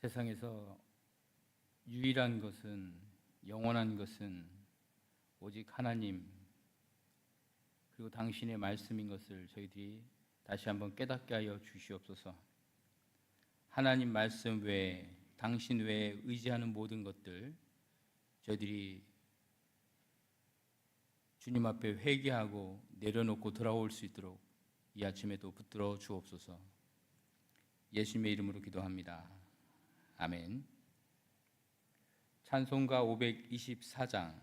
세상에서 유일한 것은 영원한 것은 오직 하나님 그리고 당신의 말씀인 것을 저희들이 다시 한번 깨닫게 하여 주시옵소서. 하나님 말씀 외에 당신 외에 의지하는 모든 것들 저희들이 주님 앞에 회개하고 내려놓고 돌아올 수 있도록 이 아침에도 붙들어 주옵소서. 예수님의 이름으로 기도합니다. 아멘. 찬송가 524장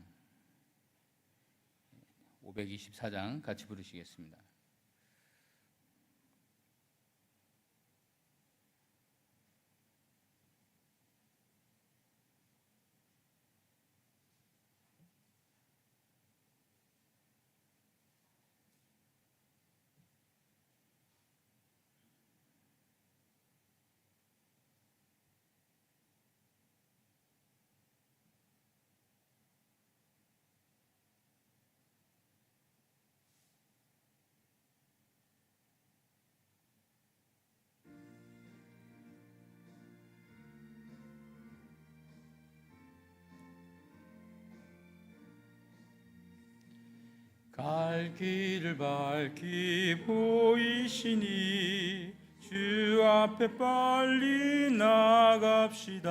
524장 같이 부르시겠습니다. 갈 길을 밝히 보이시니 주 앞에 빨리 나갑시다.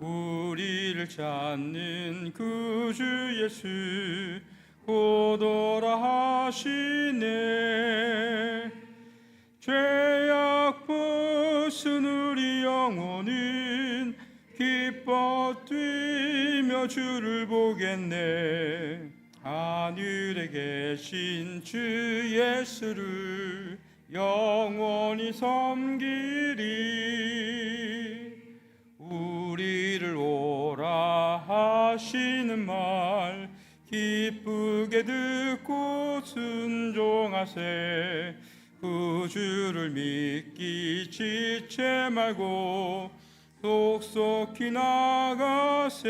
우리를 찾는 구주 예수 오도라 하시네. 죄악 벗은 우리 영혼은 기뻐 뛰며 주를 보겠네. 하늘에 계신 주 예수를 영원히 섬기리. 우리를 오라 하시는 말 기쁘게 듣고 순종하세. 구주를 믿기 지체 말고 속속히 나가세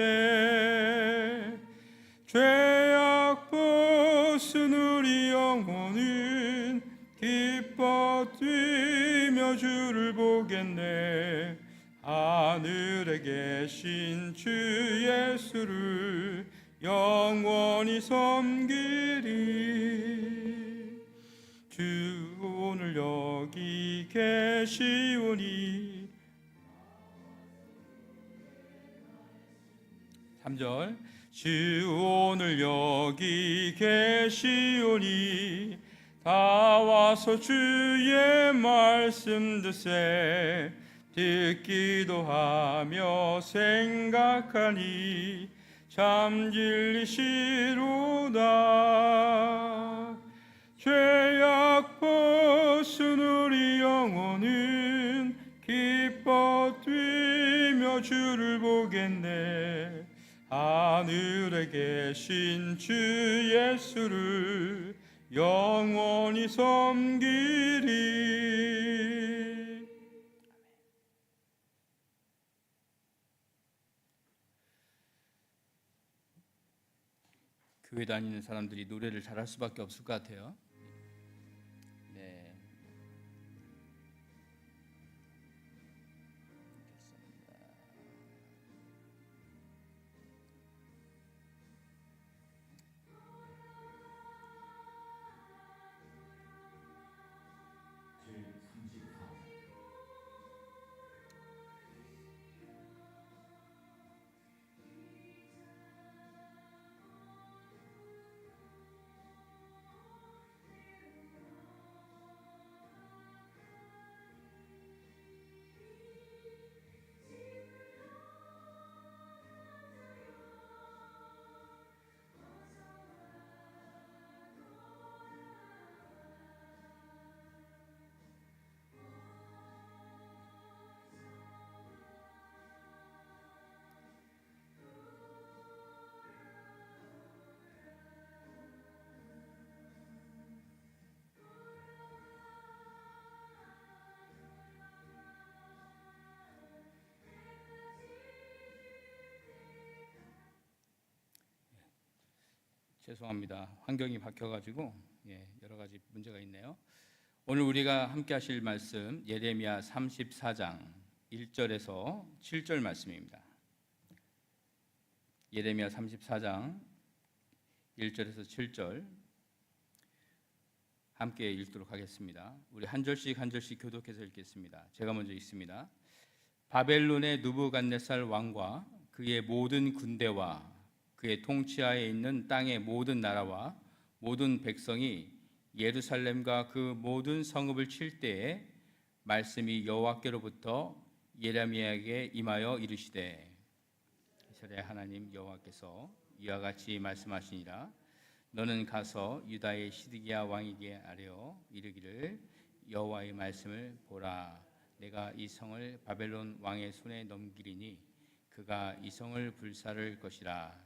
죄악 벗은 우리 영혼은 기뻐 뛰며 주를 보겠네. 하늘에 계신 주 예수를 영원히 섬기리. 주 오늘 여기 계시오니. 3절. 주 오늘 여기 계시오니 다 와서 주의 말씀 듣세 듣기도 하며 생각하니 참 진리시로다. 죄악 벗은 우리 영혼은 기뻐 뛰며 주를 보겠네 하늘에 계신 주 예수를 영원히 섬기리 교회 다니는 사람들이 노래를 잘할 수밖에 없을 것 같아요. 죄송합니다. 환경이 바뀌어가지고 예, 여러 가지 문제가 있네요. 오늘 우리가 함께 하실 말씀 예레미야 34장 1절에서 7절 말씀입니다. 예레미야 34장 1절에서 7절 함께 읽도록 하겠습니다. 우리 한 절씩 한 절씩 교독해서 읽겠습니다. 제가 먼저 읽습니다. 바벨론의 누부갓네살 왕과 그의 모든 군대와 그의 통치하에 있는 땅의 모든 나라와 모든 백성이 예루살렘과 그 모든 성읍을 칠 때에 말씀이 여호와께로부터 예레미야에게 임하여 이르시되 이스라엘 하나님 여호와께서 이와 같이 말씀하시니라. 너는 가서 유다의 시드기야 왕에게 아뢰어 이르기를 여호와의 말씀을 보라. 내가 이 성을 바벨론 왕의 손에 넘기리니 그가 이 성을 불사를 것이라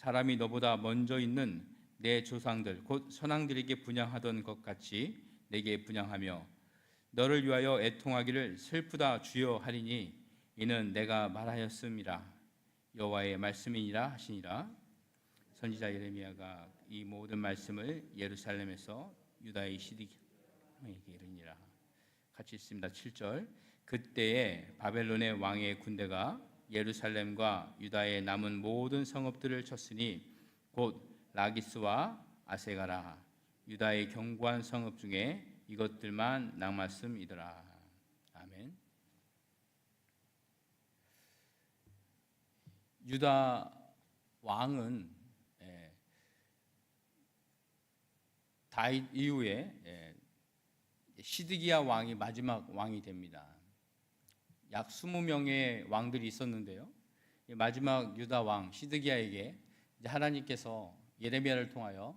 사람이 너보다 먼저 있는 내 조상들 곧 선왕들에게 분양하던 것 같이 내게 분양하며 너를 위하여 애통하기를 슬프다 주여 하리니 이는 내가 말하였음이라. 여호와의 말씀이니라 하시니라. 선지자 예레미야가 이 모든 말씀을 예루살렘에서 유다의 시디에게 이르니라. 같이 읽습니다. 7절. 그때에 바벨론의 왕의 군대가 예루살렘과 유다의 남은 모든 성읍들을 쳤으니 곧 라기스와 아세가라 유다의 견고한 성읍 중에 이것들만 남았음이더라. 아멘. 유다 왕은 예, 다윗 이후에 예, 시드기야 왕이 마지막 왕이 됩니다. 약 20명의 왕들이 있었는데요. 마지막 유다 왕 시드기야에게 하나님께서 예레미야를 통하여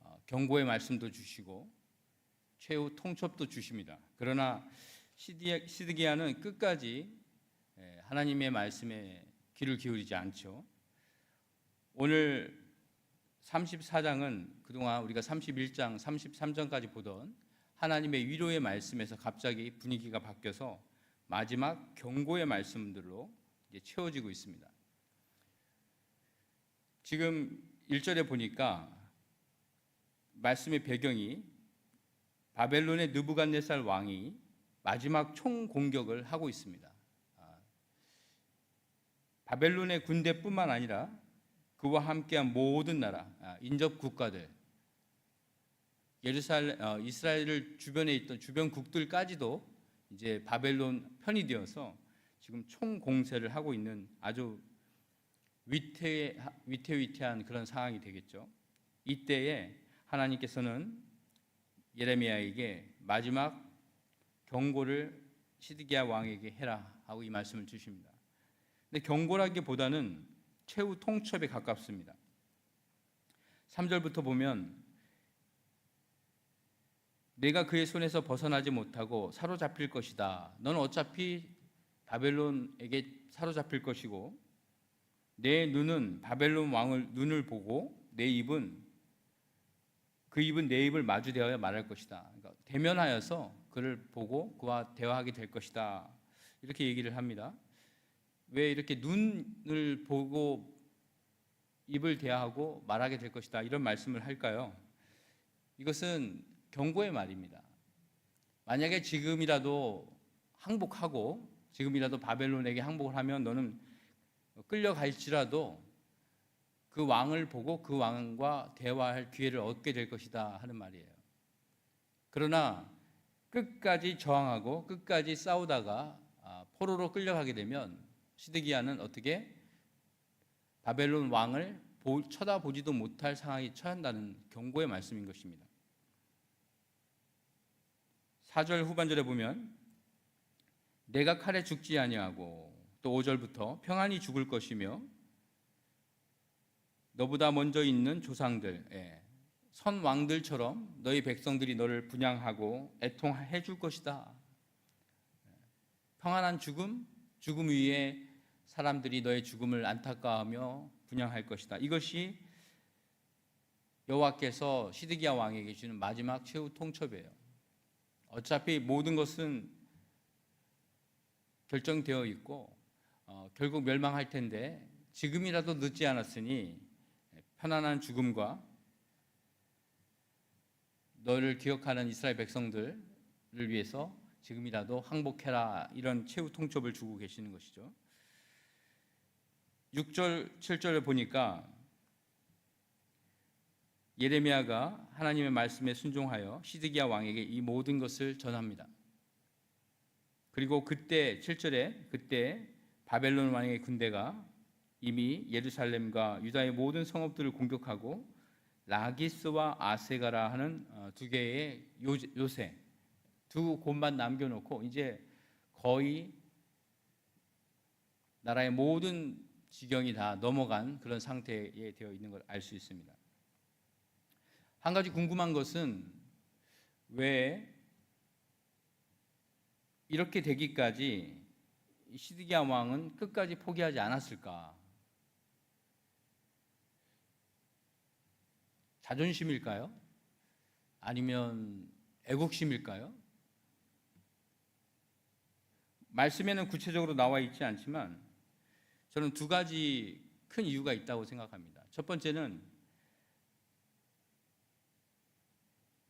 어, 경고의 말씀도 주시고 최후 통첩도 주십니다. 그러나 시드기야는 끝까지 예, 하나님의 말씀에 귀를 기울이지 않죠. 오늘 34장은 그동안 우리가 31장, 33장까지 보던 하나님의 위로의 말씀에서 갑자기 분위기가 바뀌어서 마지막 경고의 말씀들로 이제 채워지고 있습니다. 지금 1절에 보니까 말씀의 배경이 바벨론의 느부갓네살 왕이 마지막 총 공격을 하고 있습니다. 아, 바벨론의 군대뿐만 아니라 그와 함께한 모든 나라, 아, 인접 국가들, 예루살렘, 어, 이스라엘 주변에 있던 주변 국들까지도 이제 바벨론 편이 되어서 지금 총 공세를 하고 있는 아주 위태 위태위태한 그런 상황이 되겠죠. 이때에 하나님께서는 예레미야에게 마지막 경고를 시드기야 왕에게 해라 하고 이 말씀을 주십니다. 근데 경고라기보다는 최후 통첩에 가깝습니다. 3절부터 보면 내가 그의 손에서 벗어나지 못하고 사로잡힐 것이다. 너는 어차피 바벨론에게 사로잡힐 것이고 내 눈은 바벨론 왕을 눈을 보고 내 입은 그 입은 내 입을 마주 대하여 말할 것이다. 그러니까 대면하여서 그를 보고 그와 대화하게 될 것이다. 이렇게 얘기를 합니다. 왜 이렇게 눈을 보고 입을 대하고 말하게 될 것이다. 이런 말씀을 할까요? 이것은 경고의 말입니다. 만약에 지금이라도 항복하고 지금이라도 바벨론에게 항복을 하면 너는 끌려갈지라도 그 왕을 보고 그 왕과 대화할 기회를 얻게 될 것이다 하는 말이에요. 그러나 끝까지 저항하고 끝까지 싸우다가 아, 포로로 끌려가게 되면 시드기야는 어떻게 바벨론 왕을 쳐다보지도 못할 상황이 처한다는 경고의 말씀인 것입니다. 4절 후반절에 보면 내가 칼에 죽지 아니하고 또 5절부터 평안히 죽을 것이며 너보다 먼저 있는 조상들, 예, 선 왕들처럼 너희 백성들이 너를 분양하고 애통해 줄 것이다. 평안한 죽음, 죽음 위에 사람들이 너의 죽음을 안타까워하며 분양할 것이다. 이것이 여호와께서 시드기야 왕에게 주는 마지막 최후 통첩이에요. 어차피 모든 것은 결정되어 있고 어, 결국 멸망할 텐데 지금이라도 늦지 않았으니 편안한 죽음과 너를 기억하는 이스라엘 백성들을 위해서 지금이라도 항복해라 이런 최후 통첩을 주고 계시는 것이죠. 6절 7절을 보니까 예레미야가 하나님의 말씀에 순종하여 시드기야 왕에게 이 모든 것을 전합니다. 그리고 그때 7절에 그때 바벨론 왕의 군대가 이미 예루살렘과 유다의 모든 성읍들을 공격하고 라기스와 아세가라 하는 어, 두 개의 요- 요새 두 곳만 남겨놓고 이제 거의 나라의 모든 지경이 다 넘어간 그런 상태에 되어 있는 걸 알 수 있습니다. 한 가지 궁금한 것은 왜 이렇게 되기까지 이 시드기야 왕은 끝까지 포기하지 않았을까? 자존심일까요? 아니면 애국심일까요? 말씀에는 구체적으로 나와 있지 않지만 저는 두 가지 큰 이유가 있다고 생각합니다. 첫 번째는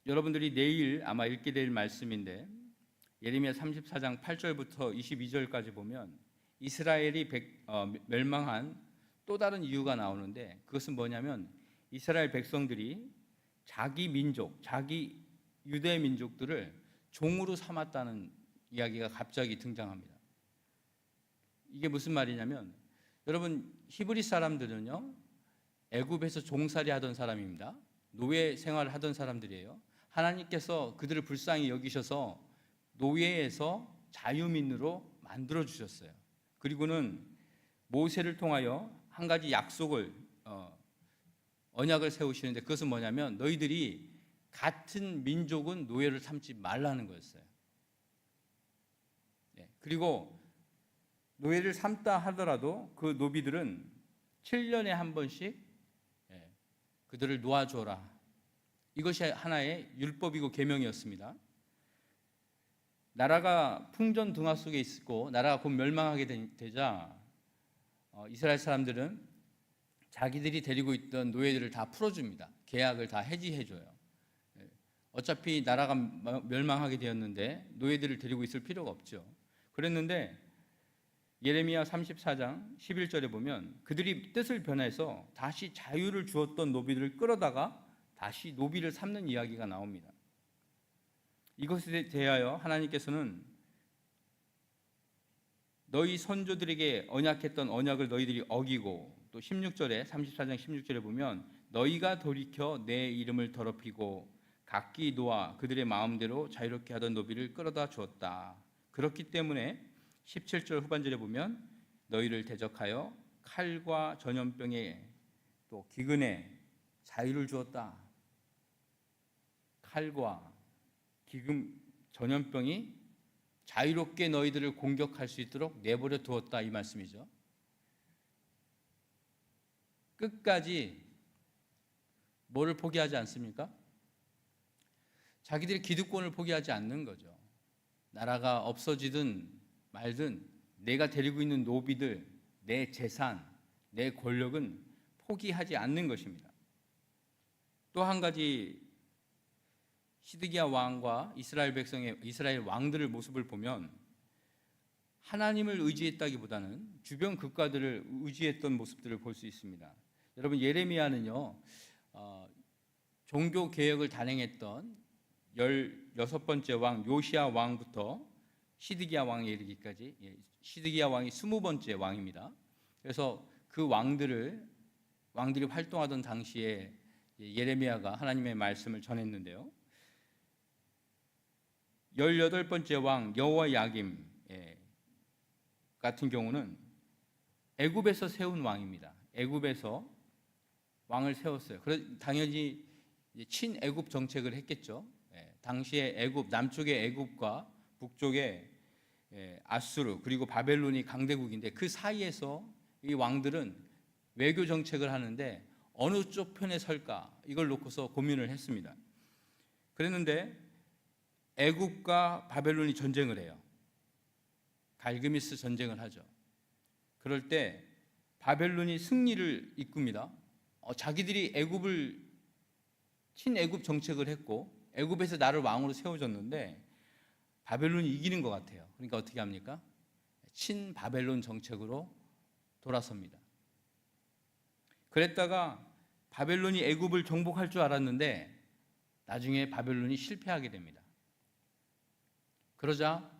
여러분들이 내일 아마 읽게 될 말씀인데 예레미야 34장 8절부터 22절까지 보면 이스라엘이 백- 어, 멸망한 또 다른 이유가 나오는데 그것은 뭐냐면 이스라엘 백성들이 자기 민족, 자기 유대 민족들을 종으로 삼았다는 이야기가 갑자기 등장합니다. 이게 무슨 말이냐면 여러분 히브리 사람들은요 애굽에서 종살이 하던 사람입니다. 노예 생활을 하던 사람들이에요. 하나님께서 그들을 불쌍히 여기셔서 노예에서 자유민으로 만들어 주셨어요. 그리고는 모세를 통하여 한 가지 약속을 어, 언약을 세우시는데 그것은 뭐냐면 너희들이 같은 민족은 노예를 삼지 말라는 거였어요. 예, 그리고 노예를 삼다 하더라도 그 노비들은 7년에 한 번씩 예, 그들을 놓아줘라. 이것이 하나의 율법이고 계명이었습니다. 나라가 풍전등화 속에 있고 나라가 곧 멸망하게 되- 되자 어, 이스라엘 사람들은 자기들이 데리고 있던 노예들을 다 풀어줍니다. 계약을 다 해지해줘요. 예, 어차피 나라가 마- 멸망하게 되었는데 노예들을 데리고 있을 필요가 없죠. 그랬는데 예레미야 34장 11절에 보면 그들이 뜻을 변해서 다시 자유를 주었던 노비들을 끌어다가 다시 노비를 삼는 이야기가 나옵니다. 이것에 대하여 하나님께서는 너희 선조들에게 언약했던 언약을 너희들이 어기고 또 16절에 34장 16절에 보면 너희가 돌이켜 내 이름을 더럽히고 각기 놓아 그들의 마음대로 자유롭게 하던 노비를 끌어다 주었다. 그렇기 때문에 17절 후반절에 보면 너희를 대적하여 칼과 전염병에 또 기근에 자유를 주었다. 칼과 기금 전염병이 자유롭게 너희들을 공격할 수 있도록 내버려 두었다 이 말씀이죠. 끝까지 뭐를 포기하지 않습니까? 자기들의 기득권을 포기하지 않는 거죠. 나라가 없어지든 말든 내가 데리고 있는 노비들, 내 재산, 내 권력은 포기하지 않는 것입니다. 또 한 가지 시드기야 왕과 이스라엘 백성의 이스라엘 왕들의 모습을 보면 하나님을 의지했다기보다는 주변 국가들을 의지했던 모습들을 볼 수 있습니다. 여러분 예레미야는요 어, 종교 개혁을 단행했던 16번째 왕 요시아 왕부터 시드기야 왕에 이르기까지 예, 시드기야 왕이 20번째 왕입니다. 그래서 그 왕들을 왕들이 활동하던 당시에 예레미야가 하나님의 말씀을 전했는데요. 18번째 왕 여호와 야김 예, 같은 경우는 애굽에서 세운 왕입니다. 애굽에서 왕을 세웠어요. 당연히 친애굽 정책을 했겠죠. 예, 당시에 애굽 남쪽의 애굽과 북쪽에 예, 아수르 그리고 바벨론이 강대국인데 그 사이에서 이 왕들은 외교 정책을 하는데 어느 쪽 편에 설까 이걸 놓고서 고민을 했습니다. 그랬는데 애국과 바벨론이 전쟁을 해요. 갈그미스 전쟁을 하죠. 그럴 때 바벨론이 승리를 이끕니다. 어, 자기들이 애굽을 친애굽 정책을 했고 애굽에서 나를 왕으로 세워줬는데 바벨론이 이기는 것 같아요. 그러니까 어떻게 합니까? 친 바벨론 정책으로 돌아섭니다. 그랬다가 바벨론이 애굽을 정복할 줄 알았는데 나중에 바벨론이 실패하게 됩니다. 그러자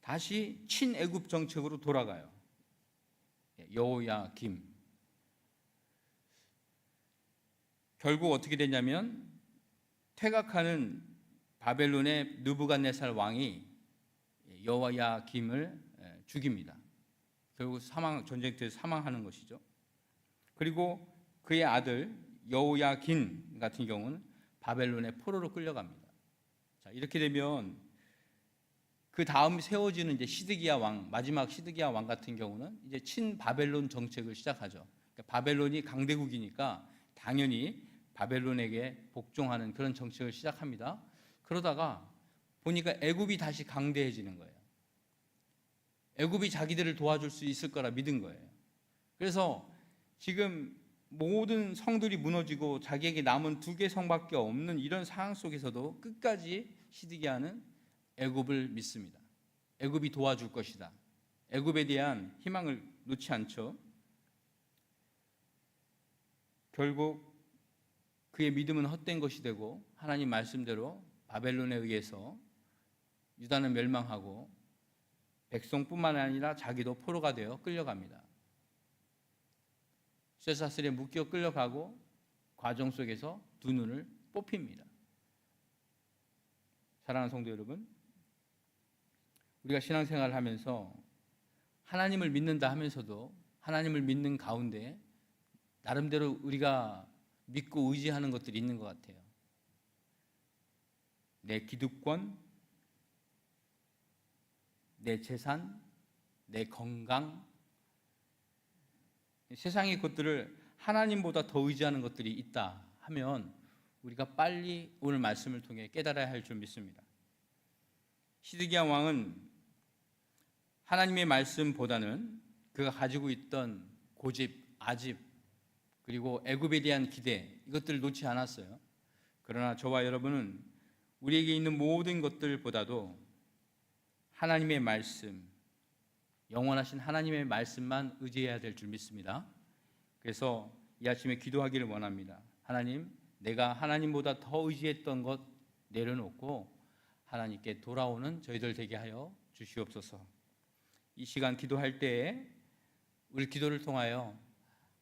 다시 친애굽 정책으로 돌아가요. 여호야 김. 결국 어떻게 되냐면 퇴각하는 바벨론의 느부갓네살 왕이 여호야 김을 죽입니다. 결국 사망 전쟁터에서 사망하는 것이죠. 그리고 그의 아들 여호야긴 같은 경우는 바벨론의 포로로 끌려갑니다. 자, 이렇게 되면 그 다음 세워지는 이제 시드기야 왕, 마지막 시드기야 왕 같은 경우는 이제 친 바벨론 정책을 시작하죠. 그러니까 바벨론이 강대국이니까 당연히 바벨론에게 복종하는 그런 정책을 시작합니다. 그러다가 보니까 애굽이 다시 강대해지는 거예요. 애굽이 자기들을 도와줄 수 있을 거라 믿은 거예요. 그래서 지금 모든 성들이 무너지고 자기에게 남은 두 개 성밖에 없는 이런 상황 속에서도 끝까지 시드기야는 애굽을 믿습니다. 애굽이 도와줄 것이다. 애굽에 대한 희망을 놓지 않죠. 결국 그의 믿음은 헛된 것이 되고 하나님 말씀대로 바벨론에 의해서 유다는 멸망하고 백성뿐만 아니라 자기도 포로가 되어 끌려갑니다. 쇠사슬에 묶여 끌려가고 과정 속에서 두 눈을 뽑힙니다. 사랑하는 성도 여러분, 우리가 신앙생활을 하면서 하나님을 믿는다 하면서도 하나님을 믿는 가운데 나름대로 우리가 믿고 의지하는 것들이 있는 것 같아요. 내 기득권, 내 재산, 내 건강, 세상의 것들을 하나님보다 더 의지하는 것들이 있다 하면 우리가 빨리 오늘 말씀을 통해 깨달아야 할 줄 믿습니다. 시드기야 왕은 하나님의 말씀보다는 그가 가지고 있던 고집, 아집, 그리고 애굽에 대한 기대 이것들을 놓지 않았어요. 그러나 저와 여러분은 우리에게 있는 모든 것들보다도 하나님의 말씀, 영원하신 하나님의 말씀만 의지해야 될 줄 믿습니다. 그래서 이 아침에 기도하기를 원합니다. 하나님, 내가 하나님보다 더 의지했던 것 내려놓고 하나님께 돌아오는 저희들 되게 하여 주시옵소서. 이 시간 기도할 때에 우리 기도를 통하여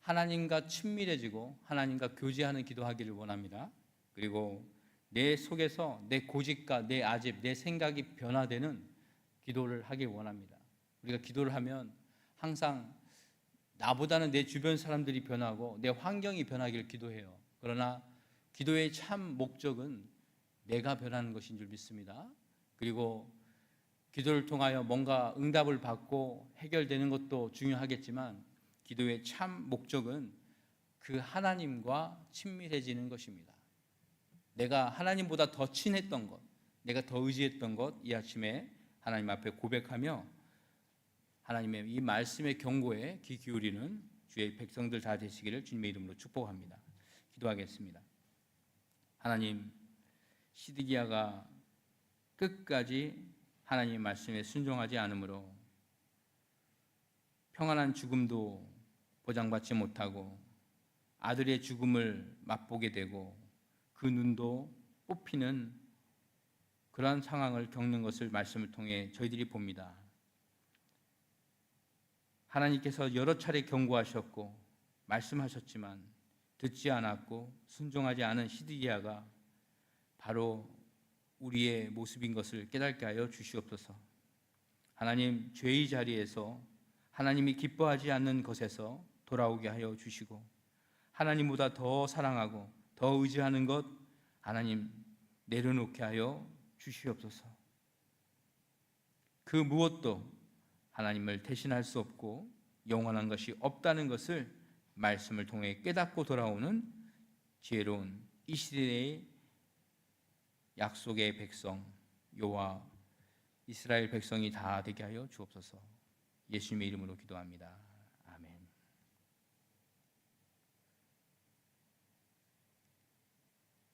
하나님과 친밀해지고 하나님과 교제하는 기도하기를 원합니다. 그리고 내 속에서 내 고집과 내 아집, 내 생각이 변화되는 기도를 하길 원합니다. 우리가 기도를 하면 항상 나보다는 내 주변 사람들이 변하고 내 환경이 변하기를 기도해요. 그러나 기도의 참 목적은 내가 변하는 것인 줄 믿습니다. 그리고 기도를 통하여 뭔가 응답을 받고 해결되는 것도 중요하겠지만 기도의 참 목적은 그 하나님과 친밀해지는 것입니다. 내가 하나님보다 더 친했던 것, 내가 더 의지했던 것, 이 아침에 하나님 앞에 고백하며 하나님의 이 말씀의 경고에 귀 기울이는 주의 백성들 다 되시기를 주님의 이름으로 축복합니다. 기도하겠습니다. 하나님, 시드기야가 끝까지 하나님의 말씀에 순종하지 않으므로 평안한 죽음도 보장받지 못하고 아들의 죽음을 맛보게 되고 그 눈도 뽑히는 그러한 상황을 겪는 것을 말씀을 통해 저희들이 봅니다. 하나님께서 여러 차례 경고하셨고 말씀하셨지만 듣지 않았고 순종하지 않은 시드기야가 바로 우리의 모습인 것을 깨닫게 하여 주시옵소서. 하나님 죄의 자리에서 하나님이 기뻐하지 않는 것에서 돌아오게 하여 주시고 하나님보다 더 사랑하고 더 의지하는 것 하나님 내려놓게 하여 주시옵소서. 그 무엇도 하나님을 대신할 수 없고 영원한 것이 없다는 것을 말씀을 통해 깨닫고 돌아오는 지혜로운 이 시대의 약속의 백성 요와 이스라엘 백성이 다 되게 하여 주옵소서. 예수님의 이름으로 기도합니다.